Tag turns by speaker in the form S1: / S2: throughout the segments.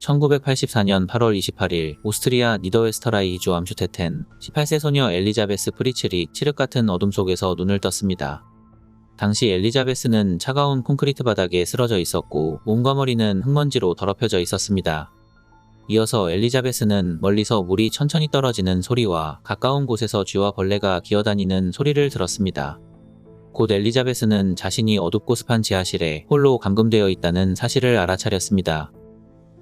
S1: 1984년 8월 28일 오스트리아 니더웨스터라이 주 암슈테텐 18세 소녀 엘리자베스 프리츠리 칠흑 같은 어둠 속에서 눈을 떴습니다. 당시 엘리자베스는 차가운 콘크리트 바닥에 쓰러져 있었고 몸과 머리는 흙먼지로 더럽혀져 있었습니다. 이어서 엘리자베스는 멀리서 물이 천천히 떨어지는 소리와 가까운 곳에서 쥐와 벌레가 기어다니는 소리를 들었습니다. 곧 엘리자베스는 자신이 어둡고 습한 지하실에 홀로 감금되어 있다는 사실을 알아차렸습니다.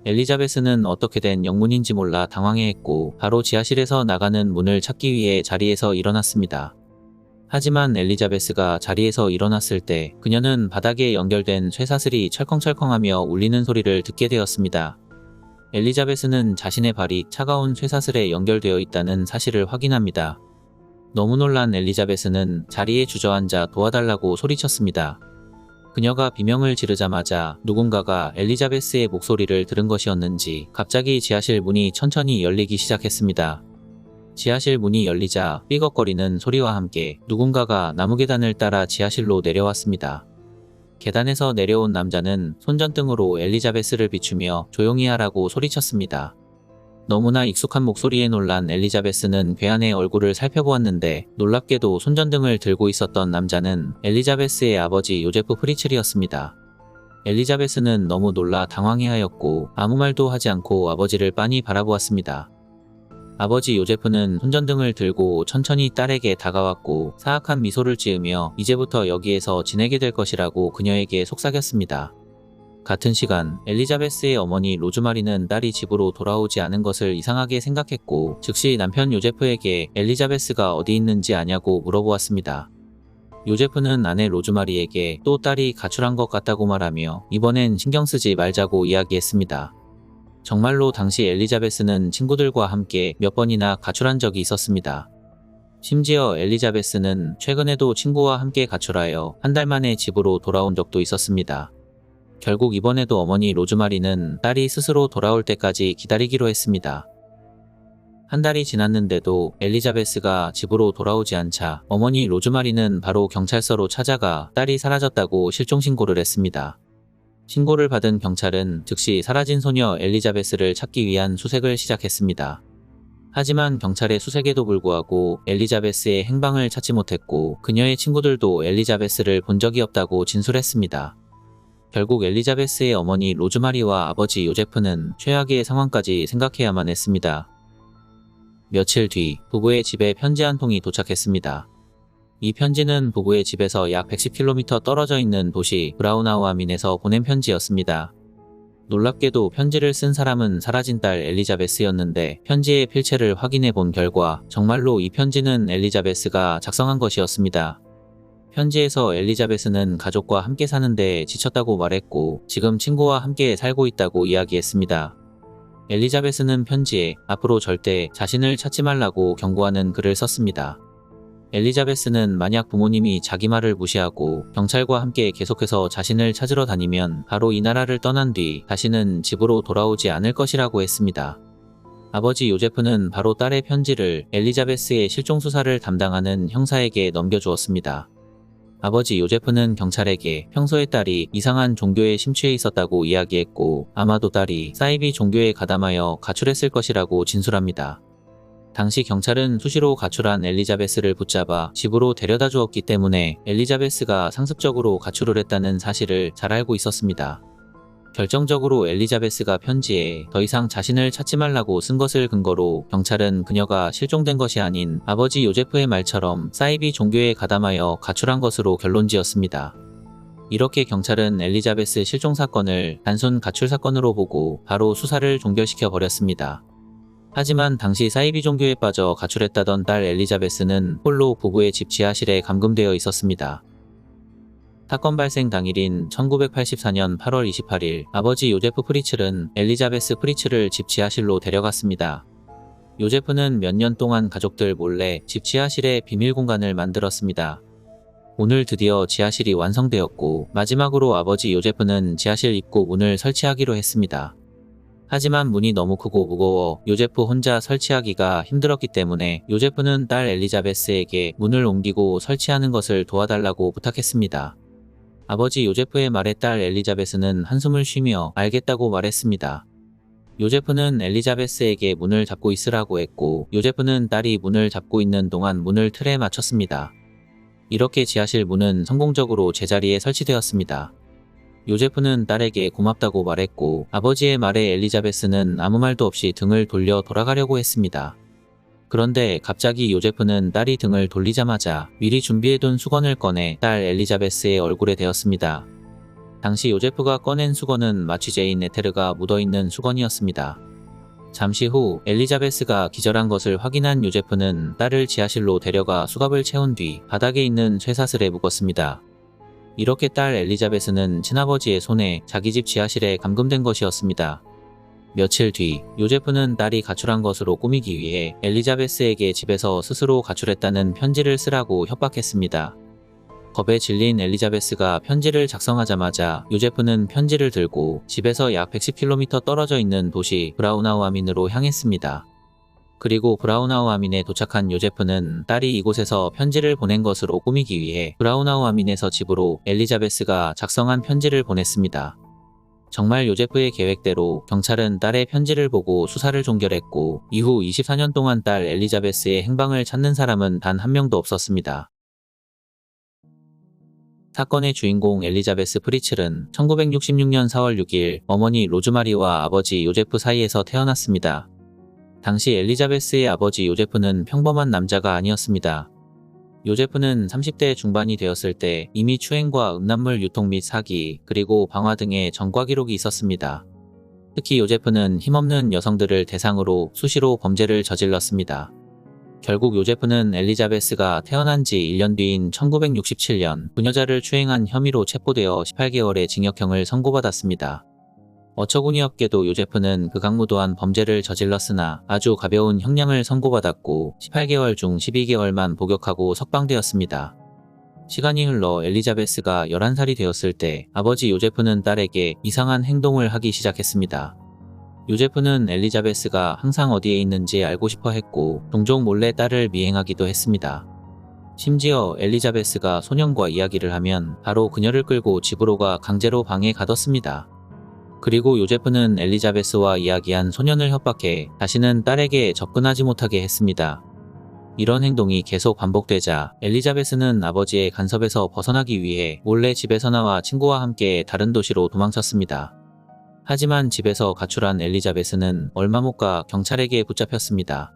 S1: 엘리자베스는 어떻게 된 영문인지 몰라 당황해했고 바로 지하실에서 나가는 문을 찾기 위해 자리에서 일어났습니다. 하지만 엘리자베스가 자리에서 일어났을 때 그녀는 바닥에 연결된 쇠사슬이 철컹철컹하며 울리는 소리를 듣게 되었습니다. 엘리자베스는 자신의 발이 차가운 쇠사슬에 연결되어 있다는 사실을 확인합니다. 너무 놀란 엘리자베스는 자리에 주저앉아 도와달라고 소리쳤습니다. 그녀가 비명을 지르자마자 누군가가 엘리자베스의 목소리를 들은 것이었는지 갑자기 지하실 문이 천천히 열리기 시작했습니다. 지하실 문이 열리자 삐걱거리는 소리와 함께 누군가가 나무 계단을 따라 지하실로 내려왔습니다. 계단에서 내려온 남자는 손전등으로 엘리자베스를 비추며 조용히 하라고 소리쳤습니다. 너무나 익숙한 목소리에 놀란 엘리자베스는 괴한의 얼굴을 살펴보았는데 놀랍게도 손전등을 들고 있었던 남자는 엘리자베스의 아버지 요제프 프리츠리였습니다. 엘리자베스는 너무 놀라 당황해하였고 아무 말도 하지 않고 아버지를 빤히 바라보았습니다. 아버지 요제프는 손전등을 들고 천천히 딸에게 다가왔고 사악한 미소를 지으며 이제부터 여기에서 지내게 될 것이라고 그녀에게 속삭였습니다. 같은 시간 엘리자베스의 어머니 로즈마리는 딸이 집으로 돌아오지 않은 것을 이상하게 생각했고 즉시 남편 요제프에게 엘리자베스가 어디 있는지 아냐고 물어보았습니다. 요제프는 아내 로즈마리에게 또 딸이 가출한 것 같다고 말하며 이번엔 신경 쓰지 말자고 이야기했습니다. 정말로 당시 엘리자베스는 친구들과 함께 몇 번이나 가출한 적이 있었습니다. 심지어 엘리자베스는 최근에도 친구와 함께 가출하여 한 달 만에 집으로 돌아온 적도 있었습니다. 결국 이번에도 어머니 로즈마리는 딸이 스스로 돌아올 때까지 기다리기로 했습니다. 한 달이 지났는데도 엘리자베스가 집으로 돌아오지 않자 어머니 로즈마리는 바로 경찰서로 찾아가 딸이 사라졌다고 실종신고를 했습니다. 신고를 받은 경찰은 즉시 사라진 소녀 엘리자베스를 찾기 위한 수색을 시작했습니다. 하지만 경찰의 수색에도 불구하고 엘리자베스의 행방을 찾지 못했고 그녀의 친구들도 엘리자베스를 본 적이 없다고 진술했습니다. 결국 엘리자베스의 어머니 로즈마리와 아버지 요제프는 최악의 상황까지 생각해야만 했습니다. 며칠 뒤 부부의 집에 편지 한 통이 도착했습니다. 이 편지는 부부의 집에서 약 110km 떨어져 있는 도시 브라우나우아민에서 보낸 편지였습니다. 놀랍게도 편지를 쓴 사람은 사라진 딸 엘리자베스였는데 편지의 필체를 확인해 본 결과 정말로 이 편지는 엘리자베스가 작성한 것이었습니다. 편지에서 엘리자베스는 가족과 함께 사는데 지쳤다고 말했고 지금 친구와 함께 살고 있다고 이야기했습니다. 엘리자베스는 편지에 앞으로 절대 자신을 찾지 말라고 경고하는 글을 썼습니다. 엘리자베스는 만약 부모님이 자기 말을 무시하고 경찰과 함께 계속해서 자신을 찾으러 다니면 바로 이 나라를 떠난 뒤 다시는 집으로 돌아오지 않을 것이라고 했습니다. 아버지 요제프는 바로 딸의 편지를 엘리자베스의 실종 수사를 담당하는 형사에게 넘겨주었습니다. 아버지 요제프는 경찰에게 평소에 딸이 이상한 종교에 심취해 있었다고 이야기했고 아마도 딸이 사이비 종교에 가담하여 가출했을 것이라고 진술합니다. 당시 경찰은 수시로 가출한 엘리자베스를 붙잡아 집으로 데려다 주었기 때문에 엘리자베스가 상습적으로 가출을 했다는 사실을 잘 알고 있었습니다. 결정적으로 엘리자베스가 편지에 더 이상 자신을 찾지 말라고 쓴 것을 근거로 경찰은 그녀가 실종된 것이 아닌 아버지 요제프의 말처럼 사이비 종교에 가담하여 가출한 것으로 결론 지었습니다. 이렇게 경찰은 엘리자베스 실종 사건을 단순 가출 사건으로 보고 바로 수사를 종결시켜 버렸습니다. 하지만 당시 사이비 종교에 빠져 가출했다던 딸 엘리자베스는 홀로 부부의 집 지하실에 감금되어 있었습니다. 사건 발생 당일인 1984년 8월 28일 아버지 요제프 프리츠는 엘리자베스 프리츠를 집 지하실로 데려갔습니다. 요제프는 몇 년 동안 가족들 몰래 집 지하실에 비밀 공간을 만들었습니다. 오늘 드디어 지하실이 완성되었고 마지막으로 아버지 요제프는 지하실 입구 문을 설치하기로 했습니다. 하지만 문이 너무 크고 무거워 요제프 혼자 설치하기가 힘들었기 때문에 요제프는 딸 엘리자베스에게 문을 옮기고 설치하는 것을 도와달라고 부탁했습니다. 아버지 요제프의 말에 딸 엘리자베스는 한숨을 쉬며 알겠다고 말했습니다. 요제프는 엘리자베스에게 문을 잡고 있으라고 했고 요제프는 딸이 문을 잡고 있는 동안 문을 틀에 맞췄습니다. 이렇게 지하실 문은 성공적으로 제자리에 설치되었습니다. 요제프는 딸에게 고맙다고 말했고 아버지의 말에 엘리자베스는 아무 말도 없이 등을 돌려 돌아가려고 했습니다. 그런데 갑자기 요제프는 딸이 등을 돌리자마자 미리 준비해둔 수건을 꺼내 딸 엘리자베스의 얼굴에 대었습니다. 당시 요제프가 꺼낸 수건은 마취 제인 에테르가 묻어있는 수건이었습니다. 잠시 후 엘리자베스가 기절한 것을 확인한 요제프는 딸을 지하실로 데려가 수갑을 채운 뒤 바닥에 있는 쇠사슬에 묶었습니다. 이렇게 딸 엘리자베스는 친아버지의 손에 자기 집 지하실에 감금된 것이었습니다. 며칠 뒤 요제프는 딸이 가출한 것으로 꾸미기 위해 엘리자베스에게 집에서 스스로 가출했다는 편지를 쓰라고 협박했습니다. 겁에 질린 엘리자베스가 편지를 작성하자마자 요제프는 편지를 들고 집에서 약 110km 떨어져 있는 도시 브라우나우 아민으로 향했습니다. 그리고 브라우나우 아민에 도착한 요제프는 딸이 이곳에서 편지를 보낸 것으로 꾸미기 위해 브라우나우 아민에서 집으로 엘리자베스가 작성한 편지를 보냈습니다. 정말 요제프의 계획대로 경찰은 딸의 편지를 보고 수사를 종결했고 이후 24년 동안 딸 엘리자베스의 행방을 찾는 사람은 단 한 명도 없었습니다. 사건의 주인공 엘리자베스 프리첼은 1966년 4월 6일 어머니 로즈마리와 아버지 요제프 사이에서 태어났습니다. 당시 엘리자베스의 아버지 요제프는 평범한 남자가 아니었습니다. 요제프는 30대 중반이 되었을 때 이미 추행과 음란물 유통 및 사기, 그리고 방화 등의 전과 기록이 있었습니다. 특히 요제프는 힘없는 여성들을 대상으로 수시로 범죄를 저질렀습니다. 결국 요제프는 엘리자베스가 태어난 지 1년 뒤인 1967년 부녀자를 추행한 혐의로 체포되어 18개월의 징역형을 선고받았습니다. 어처구니 없게도 요제프는 그 강무도한 범죄를 저질렀으나 아주 가벼운 형량을 선고받았고 18개월 중 12개월만 복역하고 석방되었습니다. 시간이 흘러 엘리자베스가 11살이 되었을 때 아버지 요제프는 딸에게 이상한 행동을 하기 시작했습니다. 요제프는 엘리자베스가 항상 어디에 있는지 알고 싶어 했고 종종 몰래 딸을 미행하기도 했습니다. 심지어 엘리자베스가 소년과 이야기를 하면 바로 그녀를 끌고 집으로 가 강제로 방에 가뒀습니다. 그리고 요제프는 엘리자베스와 이야기한 소년을 협박해 다시는 딸에게 접근하지 못하게 했습니다. 이런 행동이 계속 반복되자 엘리자베스는 아버지의 간섭에서 벗어나기 위해 몰래 집에서 나와 친구와 함께 다른 도시로 도망쳤습니다. 하지만 집에서 가출한 엘리자베스는 얼마 못 가 경찰에게 붙잡혔습니다.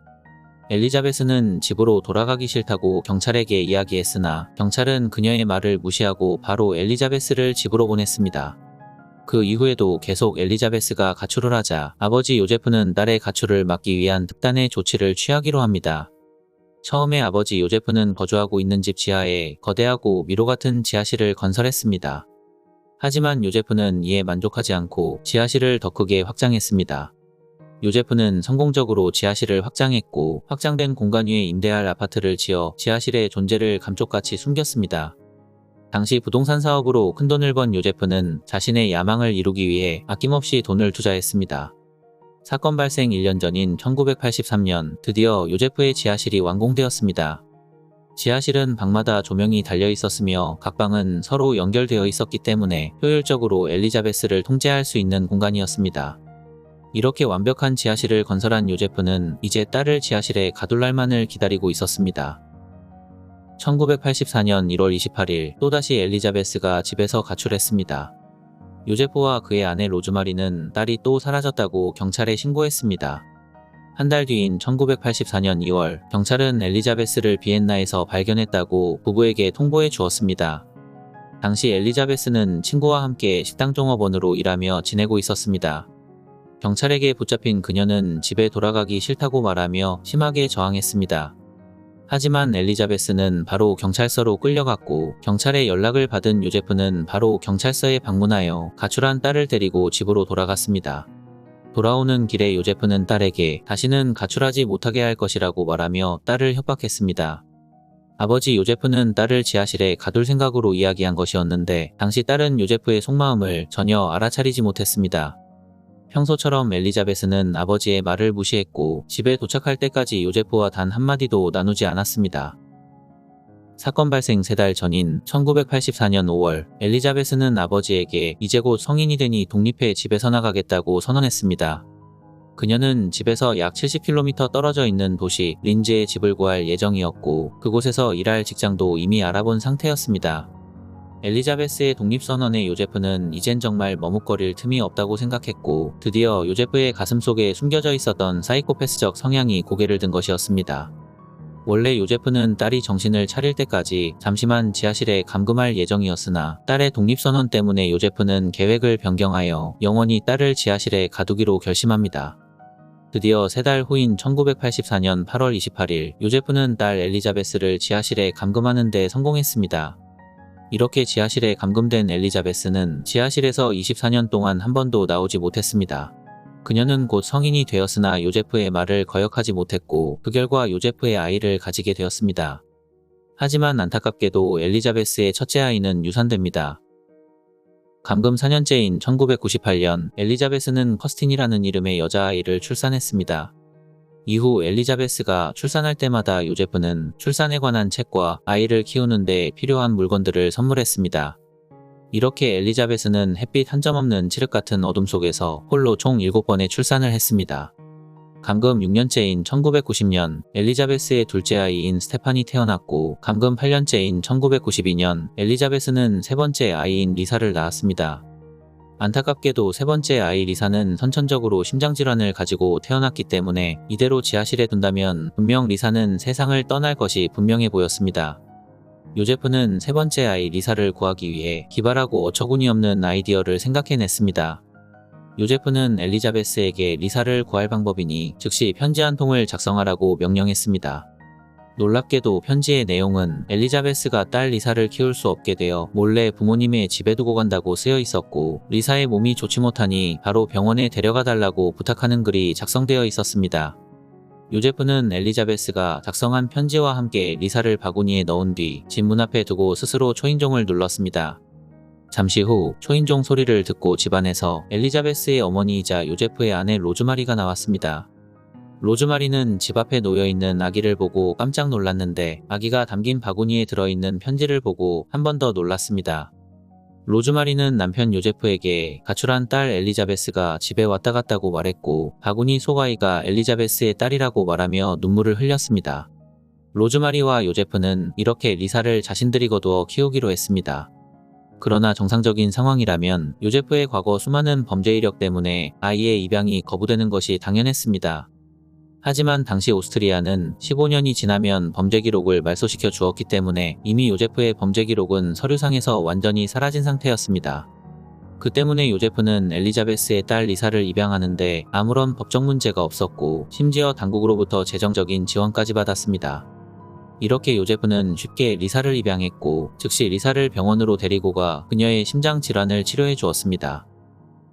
S1: 엘리자베스는 집으로 돌아가기 싫다고 경찰에게 이야기했으나 경찰은 그녀의 말을 무시하고 바로 엘리자베스를 집으로 보냈습니다. 그 이후에도 계속 엘리자베스가 가출을 하자 아버지 요제프는 딸의 가출을 막기 위한 특단의 조치를 취하기로 합니다. 처음에 아버지 요제프는 거주하고 있는 집 지하에 거대하고 미로 같은 지하실을 건설했습니다. 하지만 요제프는 이에 만족하지 않고 지하실을 더 크게 확장했습니다. 요제프는 성공적으로 지하실을 확장했고 확장된 공간 위에 임대할 아파트를 지어 지하실의 존재를 감쪽같이 숨겼습니다. 당시 부동산 사업으로 큰돈을 번 요제프는 자신의 야망을 이루기 위해 아낌없이 돈을 투자했습니다. 사건 발생 1년 전인 1983년 드디어 요제프의 지하실이 완공되었습니다. 지하실은 방마다 조명이 달려 있었으며 각 방은 서로 연결되어 있었기 때문에 효율적으로 엘리자베스를 통제할 수 있는 공간이었습니다. 이렇게 완벽한 지하실을 건설한 요제프는 이제 딸을 지하실에 가둘 날만을 기다리고 있었습니다. 1984년 1월 28일 또다시 엘리자베스가 집에서 가출했습니다. 요제프와 그의 아내 로즈마리는 딸이 또 사라졌다고 경찰에 신고했습니다. 한 달 뒤인 1984년 2월 경찰은 엘리자베스를 비엔나에서 발견했다고 부부에게 통보해 주었습니다. 당시 엘리자베스는 친구와 함께 식당 종업원으로 일하며 지내고 있었습니다. 경찰에게 붙잡힌 그녀는 집에 돌아가기 싫다고 말하며 심하게 저항했습니다. 하지만 엘리자베스는 바로 경찰서로 끌려갔고 경찰의 연락을 받은 요제프는 바로 경찰서에 방문하여 가출한 딸을 데리고 집으로 돌아갔습니다. 돌아오는 길에 요제프는 딸에게 다시는 가출하지 못하게 할 것이라고 말하며 딸을 협박했습니다. 아버지 요제프는 딸을 지하실에 가둘 생각으로 이야기한 것이었는데 당시 딸은 요제프의 속마음을 전혀 알아차리지 못했습니다. 평소처럼 엘리자베스는 아버지의 말을 무시했고 집에 도착할 때까지 요제프와 단 한마디도 나누지 않았습니다. 사건 발생 3달 전인 1984년 5월 엘리자베스는 아버지에게 이제 곧 성인이 되니 독립해 집에서 나가겠다고 선언했습니다. 그녀는 집에서 약 70km 떨어져 있는 도시 린즈에 집을 구할 예정이었고 그곳에서 일할 직장도 이미 알아본 상태였습니다. 엘리자베스의 독립선언에 요제프는 이젠 정말 머뭇거릴 틈이 없다고 생각했고 드디어 요제프의 가슴 속에 숨겨져 있었던 사이코패스적 성향이 고개를 든 것이었습니다. 원래 요제프는 딸이 정신을 차릴 때까지 잠시만 지하실에 감금할 예정이었으나 딸의 독립선언 때문에 요제프는 계획을 변경하여 영원히 딸을 지하실에 가두기로 결심합니다. 드디어 세 달 후인 1984년 8월 28일 요제프는 딸 엘리자베스를 지하실에 감금하는 데 성공했습니다. 이렇게 지하실에 감금된 엘리자베스는 지하실에서 24년 동안 한 번도 나오지 못했습니다. 그녀는 곧 성인이 되었으나 요제프의 말을 거역하지 못했고 그 결과 요제프의 아이를 가지게 되었습니다. 하지만 안타깝게도 엘리자베스의 첫째 아이는 유산됩니다. 감금 4년째인 1998년 엘리자베스는 커스틴이라는 이름의 여자아이를 출산했습니다. 이후 엘리자베스가 출산할 때마다 요제프는 출산에 관한 책과 아이를 키우는데 필요한 물건들을 선물했습니다. 이렇게 엘리자베스는 햇빛 한 점 없는 칠흑 같은 어둠 속에서 홀로 총 7번의 출산을 했습니다. 감금 6년째인 1990년 엘리자베스의 둘째 아이인 스테판이 태어났고 감금 8년째인 1992년 엘리자베스는 세 번째 아이인 리사를 낳았습니다. 안타깝게도 세 번째 아이 리사는 선천적으로 심장질환을 가지고 태어났기 때문에 이대로 지하실에 둔다면 분명 리사는 세상을 떠날 것이 분명해 보였습니다. 요제프는 세 번째 아이 리사를 구하기 위해 기발하고 어처구니 없는 아이디어를 생각해냈습니다. 요제프는 엘리자베스에게 리사를 구할 방법이니 즉시 편지 한 통을 작성하라고 명령했습니다. 놀랍게도 편지의 내용은 엘리자베스가 딸 리사를 키울 수 없게 되어 몰래 부모님의 집에 두고 간다고 쓰여 있었고 리사의 몸이 좋지 못하니 바로 병원에 데려가 달라고 부탁하는 글이 작성되어 있었습니다. 요제프는 엘리자베스가 작성한 편지와 함께 리사를 바구니에 넣은 뒤 집 문 앞에 두고 스스로 초인종을 눌렀습니다. 잠시 후 초인종 소리를 듣고 집안에서 엘리자베스의 어머니이자 요제프의 아내 로즈마리가 나왔습니다. 로즈마리는 집 앞에 놓여있는 아기를 보고 깜짝 놀랐는데 아기가 담긴 바구니에 들어있는 편지를 보고 한 번 더 놀랐습니다. 로즈마리는 남편 요제프에게 가출한 딸 엘리자베스가 집에 왔다 갔다고 말했고 바구니 속아이가 엘리자베스의 딸이라고 말하며 눈물을 흘렸습니다. 로즈마리와 요제프는 이렇게 리사를 자신들이 거두어 키우기로 했습니다. 그러나 정상적인 상황이라면 요제프의 과거 수많은 범죄 이력 때문에 아이의 입양이 거부되는 것이 당연했습니다. 하지만 당시 오스트리아는 15년이 지나면 범죄 기록을 말소시켜 주었기 때문에 이미 요제프의 범죄 기록은 서류상에서 완전히 사라진 상태였습니다. 그 때문에 요제프는 엘리자베스의 딸 리사를 입양하는데 아무런 법적 문제가 없었고 심지어 당국으로부터 재정적인 지원까지 받았습니다. 이렇게 요제프는 쉽게 리사를 입양했고 즉시 리사를 병원으로 데리고 가 그녀의 심장 질환을 치료해 주었습니다.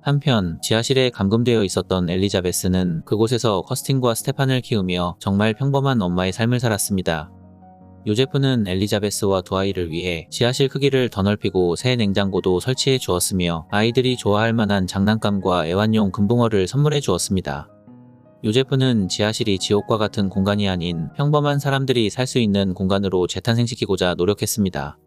S1: 한편 지하실에 감금되어 있었던 엘리자베스는 그곳에서 커스틴과 스테판을 키우며 정말 평범한 엄마의 삶을 살았습니다. 요제프는 엘리자베스와 두 아이를 위해 지하실 크기를 더 넓히고 새 냉장고도 설치해 주었으며 아이들이 좋아할 만한 장난감과 애완용 금붕어를 선물해 주었습니다. 요제프는 지하실이 지옥과 같은 공간이 아닌 평범한 사람들이 살 수 있는 공간으로 재탄생시키고자 노력했습니다.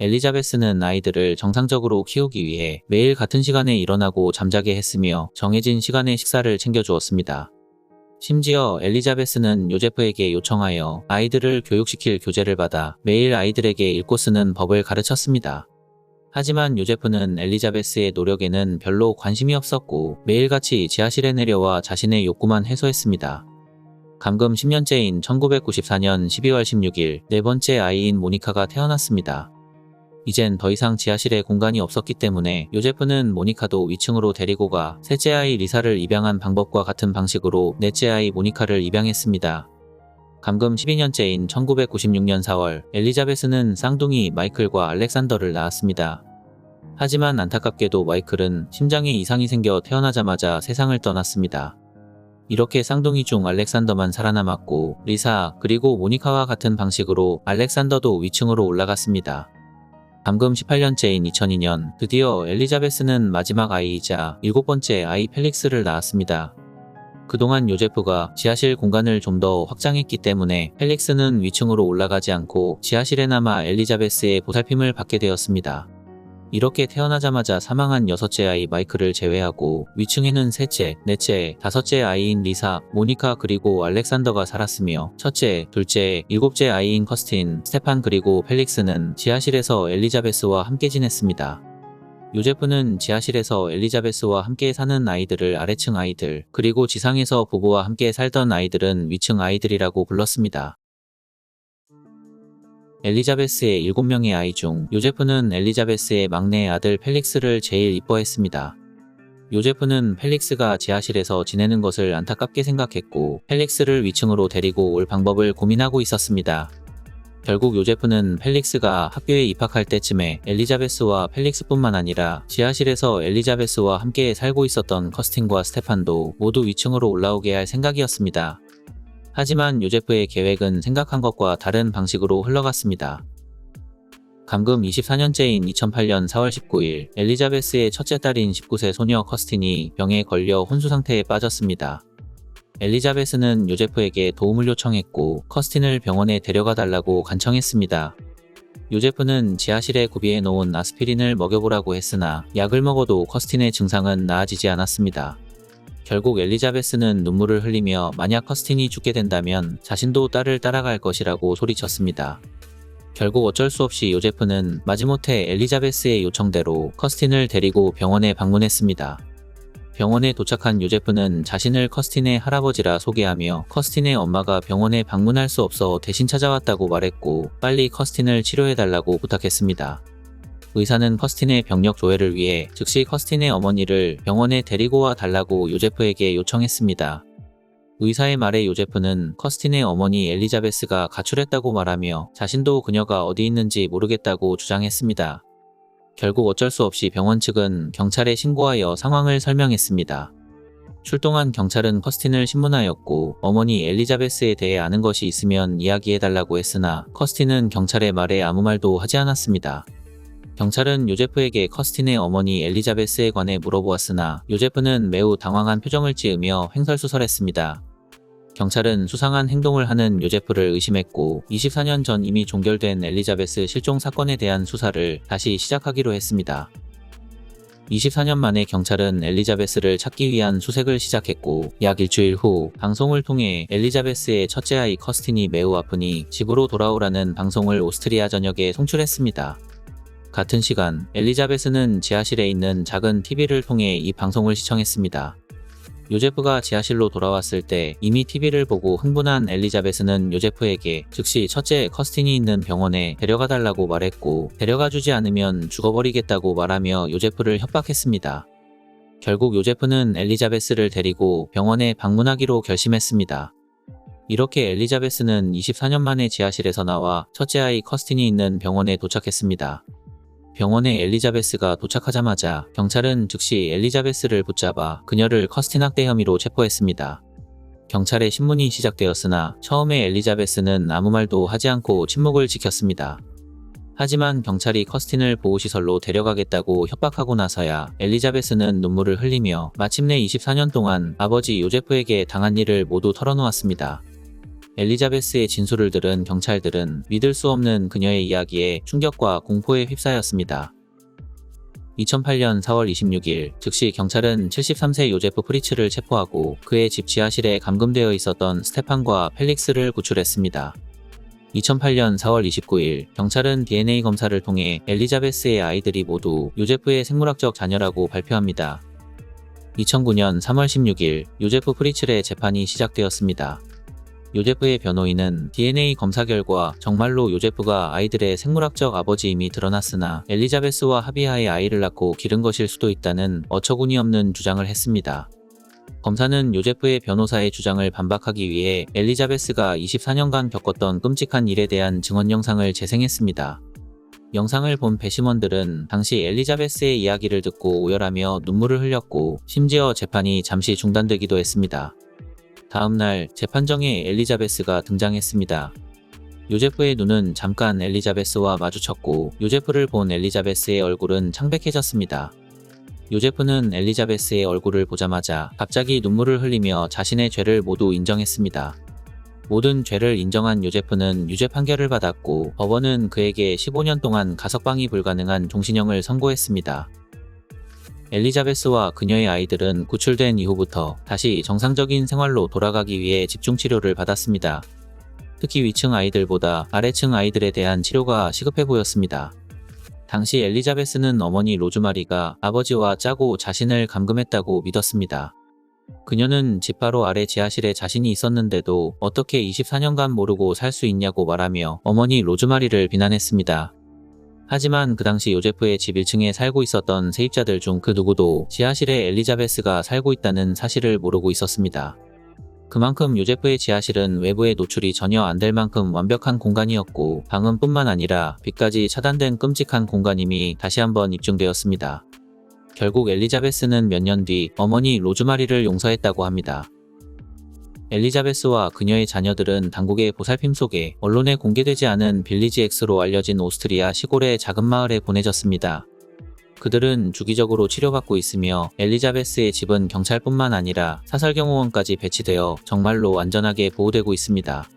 S1: 엘리자베스는 아이들을 정상적으로 키우기 위해 매일 같은 시간에 일어나고 잠자게 했으며 정해진 시간에 식사를 챙겨주었습니다. 심지어 엘리자베스는 요제프에게 요청하여 아이들을 교육시킬 교재를 받아 매일 아이들에게 읽고 쓰는 법을 가르쳤습니다. 하지만 요제프는 엘리자베스의 노력에는 별로 관심이 없었고 매일같이 지하실에 내려와 자신의 욕구만 해소했습니다. 감금 10년째인 1994년 12월 16일 네 번째 아이인 모니카가 태어났습니다. 이젠 더 이상 지하실에 공간이 없었기 때문에 요제프는 모니카도 위층으로 데리고 가 셋째 아이 리사를 입양한 방법과 같은 방식으로 넷째 아이 모니카를 입양했습니다. 감금 12년째인 1996년 4월 엘리자베스는 쌍둥이 마이클과 알렉산더를 낳았습니다. 하지만 안타깝게도 마이클은 심장에 이상이 생겨 태어나자마자 세상을 떠났습니다. 이렇게 쌍둥이 중 알렉산더만 살아남았고 리사 그리고 모니카와 같은 방식으로 알렉산더도 위층으로 올라갔습니다. 감금 18년째인 2002년 드디어 엘리자베스는 마지막 아이이자 일곱 번째 아이 펠릭스를 낳았습니다. 그동안 요제프가 지하실 공간을 좀 더 확장했기 때문에 펠릭스는 위층으로 올라가지 않고 지하실에 남아 엘리자베스의 보살핌을 받게 되었습니다. 이렇게 태어나자마자 사망한 여섯째 아이 마이클을 제외하고 위층에는 셋째, 넷째, 다섯째 아이인 리사, 모니카 그리고 알렉산더가 살았으며 첫째, 둘째, 일곱째 아이인 커스틴, 스테판 그리고 펠릭스는 지하실에서 엘리자베스와 함께 지냈습니다. 요제프는 지하실에서 엘리자베스와 함께 사는 아이들을 아래층 아이들, 그리고 지상에서 부부와 함께 살던 아이들은 위층 아이들이라고 불렀습니다. 엘리자베스의 7명의 아이 중 요제프는 엘리자베스의 막내 아들 펠릭스를 제일 이뻐했습니다. 요제프는 펠릭스가 지하실에서 지내는 것을 안타깝게 생각했고 펠릭스를 위층으로 데리고 올 방법을 고민하고 있었습니다. 결국 요제프는 펠릭스가 학교에 입학할 때쯤에 엘리자베스와 펠릭스뿐만 아니라 지하실에서 엘리자베스와 함께 살고 있었던 커스틴과 스테판도 모두 위층으로 올라오게 할 생각이었습니다. 하지만 요제프의 계획은 생각한 것과 다른 방식으로 흘러갔습니다. 감금 24년째인 2008년 4월 19일 엘리자베스의 첫째 딸인 19세 소녀 커스틴이 병에 걸려 혼수 상태에 빠졌습니다. 엘리자베스는 요제프에게 도움을 요청했고 커스틴을 병원에 데려가 달라고 간청했습니다. 요제프는 지하실에 구비해 놓은 아스피린을 먹여보라고 했으나 약을 먹어도 커스틴의 증상은 나아지지 않았습니다. 결국 엘리자베스는 눈물을 흘리며 만약 커스틴이 죽게 된다면 자신도 딸을 따라갈 것이라고 소리쳤습니다. 결국 어쩔 수 없이 요제프는 마지못해 엘리자베스의 요청대로 커스틴을 데리고 병원에 방문했습니다. 병원에 도착한 요제프는 자신을 커스틴의 할아버지라 소개하며 커스틴의 엄마가 병원에 방문할 수 없어 대신 찾아왔다고 말했고 빨리 커스틴을 치료해달라고 부탁했습니다. 의사는 커스틴의 병력 조회를 위해 즉시 커스틴의 어머니를 병원에 데리고 와 달라고 요제프에게 요청했습니다. 의사의 말에 요제프는 커스틴의 어머니 엘리자베스가 가출했다고 말하며 자신도 그녀가 어디 있는지 모르겠다고 주장했습니다. 결국 어쩔 수 없이 병원 측은 경찰에 신고하여 상황을 설명했습니다. 출동한 경찰은 커스틴을 신문하였고 어머니 엘리자베스에 대해 아는 것이 있으면 이야기해달라고 했으나 커스틴은 경찰의 말에 아무 말도 하지 않았습니다. 경찰은 요제프에게 커스틴의 어머니 엘리자베스에 관해 물어보았으나 요제프는 매우 당황한 표정을 지으며 횡설수설했습니다. 경찰은 수상한 행동을 하는 요제프를 의심했고 24년 전 이미 종결된 엘리자베스 실종 사건에 대한 수사를 다시 시작하기로 했습니다. 24년 만에 경찰은 엘리자베스를 찾기 위한 수색을 시작했고 약 일주일 후 방송을 통해 엘리자베스의 첫째 아이 커스틴이 매우 아프니 집으로 돌아오라는 방송을 오스트리아 전역에 송출했습니다. 같은 시간 엘리자베스는 지하실에 있는 작은 TV를 통해 이 방송을 시청했습니다. 요제프가 지하실로 돌아왔을 때 이미 TV를 보고 흥분한 엘리자베스는 요제프에게 즉시 첫째 커스틴이 있는 병원에 데려가 달라고 말했고 데려가 주지 않으면 죽어버리겠다고 말하며 요제프를 협박했습니다. 결국 요제프는 엘리자베스를 데리고 병원에 방문하기로 결심했습니다. 이렇게 엘리자베스는 24년 만에 지하실에서 나와 첫째 아이 커스틴이 있는 병원에 도착했습니다. 병원에 엘리자베스가 도착하자마자 경찰은 즉시 엘리자베스를 붙잡아 그녀를 커스틴 학대 혐의로 체포했습니다. 경찰의 신문이 시작되었으나 처음에 엘리자베스는 아무 말도 하지 않고 침묵을 지켰습니다. 하지만 경찰이 커스틴을 보호시설로 데려가겠다고 협박하고 나서야 엘리자베스는 눈물을 흘리며 마침내 24년 동안 아버지 요제프에게 당한 일을 모두 털어놓았습니다. 엘리자베스의 진술을 들은 경찰들은 믿을 수 없는 그녀의 이야기에 충격과 공포에 휩싸였습니다. 2008년 4월 26일, 즉시 경찰은 73세 요제프 프리츠를 체포하고 그의 집 지하실에 감금되어 있었던 스테판과 펠릭스를 구출했습니다. 2008년 4월 29일, 경찰은 DNA 검사를 통해 엘리자베스의 아이들이 모두 요제프의 생물학적 자녀라고 발표합니다. 2009년 3월 16일, 요제프 프리츠의 재판이 시작되었습니다. 요제프의 변호인은 DNA 검사 결과 정말로 요제프가 아이들의 생물학적 아버지임이 드러났으나 엘리자베스와 하비아의 아이를 낳고 기른 것일 수도 있다는 어처구니 없는 주장을 했습니다. 검사는 요제프의 변호사의 주장을 반박하기 위해 엘리자베스가 24년간 겪었던 끔찍한 일에 대한 증언 영상을 재생했습니다. 영상을 본 배심원들은 당시 엘리자베스의 이야기를 듣고 오열하며 눈물을 흘렸고 심지어 재판이 잠시 중단되기도 했습니다. 다음날 재판정에 엘리자베스가 등장했습니다. 요제프의 눈은 잠깐 엘리자베스와 마주쳤고 요제프를 본 엘리자베스의 얼굴은 창백해졌습니다. 요제프는 엘리자베스의 얼굴을 보자마자 갑자기 눈물을 흘리며 자신의 죄를 모두 인정했습니다. 모든 죄를 인정한 요제프는 유죄 판결을 받았고 법원은 그에게 15년 동안 가석방이 불가능한 종신형을 선고했습니다. 엘리자베스와 그녀의 아이들은 구출된 이후부터 다시 정상적인 생활로 돌아가기 위해 집중치료를 받았습니다. 특히 위층 아이들보다 아래층 아이들에 대한 치료가 시급해 보였습니다. 당시 엘리자베스는 어머니 로즈마리가 아버지와 짜고 자신을 감금했다고 믿었습니다. 그녀는 집 바로 아래 지하실에 자신이 있었는데도 어떻게 24년간 모르고 살 수 있냐고 말하며 어머니 로즈마리를 비난했습니다. 하지만 그 당시 요제프의 집 1층에 살고 있었던 세입자들 중 그 누구도 지하실에 엘리자베스가 살고 있다는 사실을 모르고 있었습니다. 그만큼 요제프의 지하실은 외부에 노출이 전혀 안 될 만큼 완벽한 공간이었고 방음 뿐만 아니라 빛까지 차단된 끔찍한 공간임이 다시 한번 입증되었습니다. 결국 엘리자베스는 몇 년 뒤 어머니 로즈마리를 용서했다고 합니다. 엘리자베스와 그녀의 자녀들은 당국의 보살핌 속에 언론에 공개되지 않은 빌리지 X로 알려진 오스트리아 시골의 작은 마을에 보내졌습니다. 그들은 주기적으로 치료받고 있으며 엘리자베스의 집은 경찰뿐만 아니라 사설경호원까지 배치되어 정말로 안전하게 보호되고 있습니다.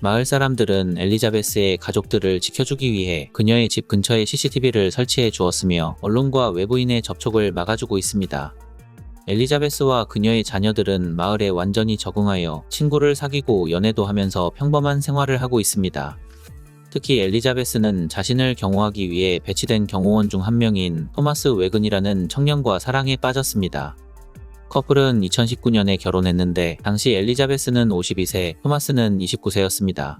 S1: 마을 사람들은 엘리자베스의 가족들을 지켜주기 위해 그녀의 집 근처에 CCTV를 설치해 주었으며 언론과 외부인의 접촉을 막아주고 있습니다. 엘리자베스와 그녀의 자녀들은 마을에 완전히 적응하여 친구를 사귀고 연애도 하면서 평범한 생활을 하고 있습니다. 특히 엘리자베스는 자신을 경호하기 위해 배치된 경호원 중 한 명인 토마스 웨근이라는 청년과 사랑에 빠졌습니다. 커플은 2019년에 결혼했는데 당시 엘리자베스는 52세, 토마스는 29세였습니다.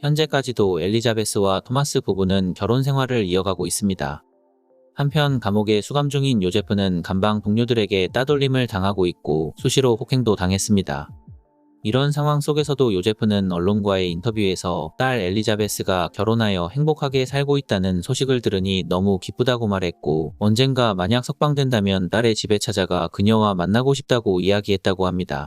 S1: 현재까지도 엘리자베스와 토마스 부부는 결혼 생활을 이어가고 있습니다. 한편 감옥에 수감 중인 요제프는 감방 동료들에게 따돌림을 당하고 있고 수시로 폭행도 당했습니다. 이런 상황 속에서도 요제프는 언론과의 인터뷰에서 딸 엘리자베스가 결혼하여 행복하게 살고 있다는 소식을 들으니 너무 기쁘다고 말했고 언젠가 만약 석방된다면 딸의 집에 찾아가 그녀와 만나고 싶다고 이야기했다고 합니다.